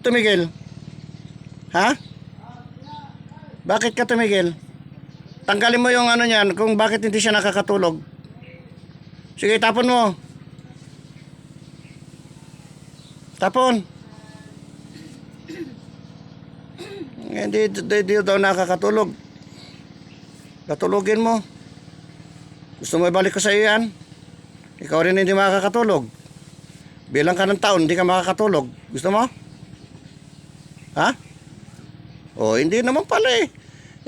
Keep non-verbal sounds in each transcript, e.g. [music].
tumigil? Ha? Bakit ka tumigil? Tanggalin mo yung ano niyan kung bakit hindi siya nakakatulog. Sige, tapon mo. Tapon. Hindi, hindi, hindi daw nakakatulog. Katulogin mo. Gusto mo ibalik ko sa iyo yan? Ikaw rin hindi makakatulog. Bilang ka ng taon, hindi ka makakatulog. Gusto mo? Ha? O, hindi naman pala eh.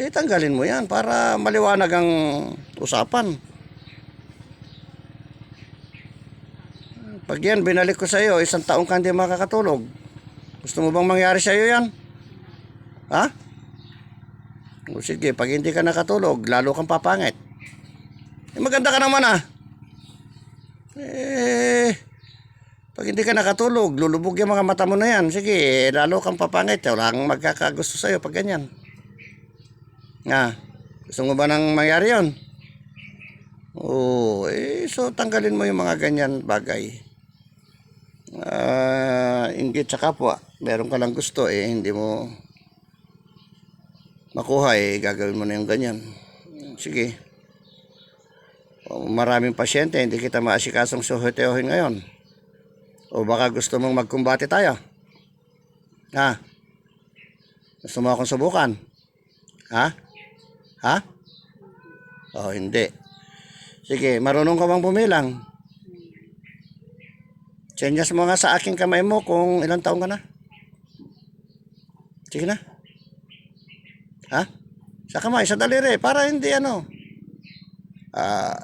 Eh, tanggalin mo yan para maliwanag ang usapan. Pag yan, binalik ko sa iyo, isang taong ka hindi makakatulog. Gusto mo bang mangyari sa iyo yan? Ha? O sige, pag hindi ka nakatulog, lalo kang papangit. Eh, maganda ka naman ah. Eh, pag hindi ka nakatulog, lulubog yung mga mata mo na yan. Sige, eh, lalo kang papangit. Wala kang magkakagusto sa'yo pag ganyan. Nga, gusto mo ba nang mangyari yon? Oo, eh, so tanggalin mo yung mga ganyan bagay. Ah, inggit sa kapwa. Meron ka lang gusto, eh, hindi mo makuha, eh, gagawin mo na yung ganyan. Sige. O, maraming pasyente, hindi kita maasikasong suhoteohin ngayon. O baka gusto mong magkumbate tayo? Ha? Gusto mo akong subukan? Ha? Ha? O hindi. Sige, marunong ka bang bumilang? Chenyas mo nga sa aking kamay mo kung ilang taong ka na. Sige na. Ha? Sa kamay, sa daliri, para hindi ano. Ah,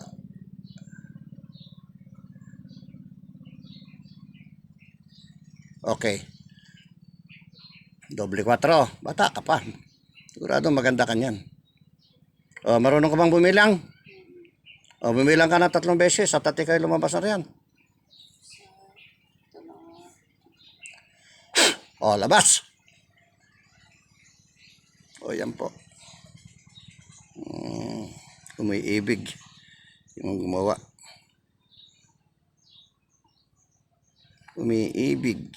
Okay. Doble 4. Bata ka pa. Sigurado maganda ka niyan. O, marunong ka bang bumilang? O, bumilang ka na tatlong beses at tati kayo lumabas na riyan. O, [coughs] labas. O, yan po. Hmm, umiibig. Yung gumawa. Umiibig.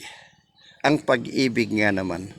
Ang pag-ibig nga naman.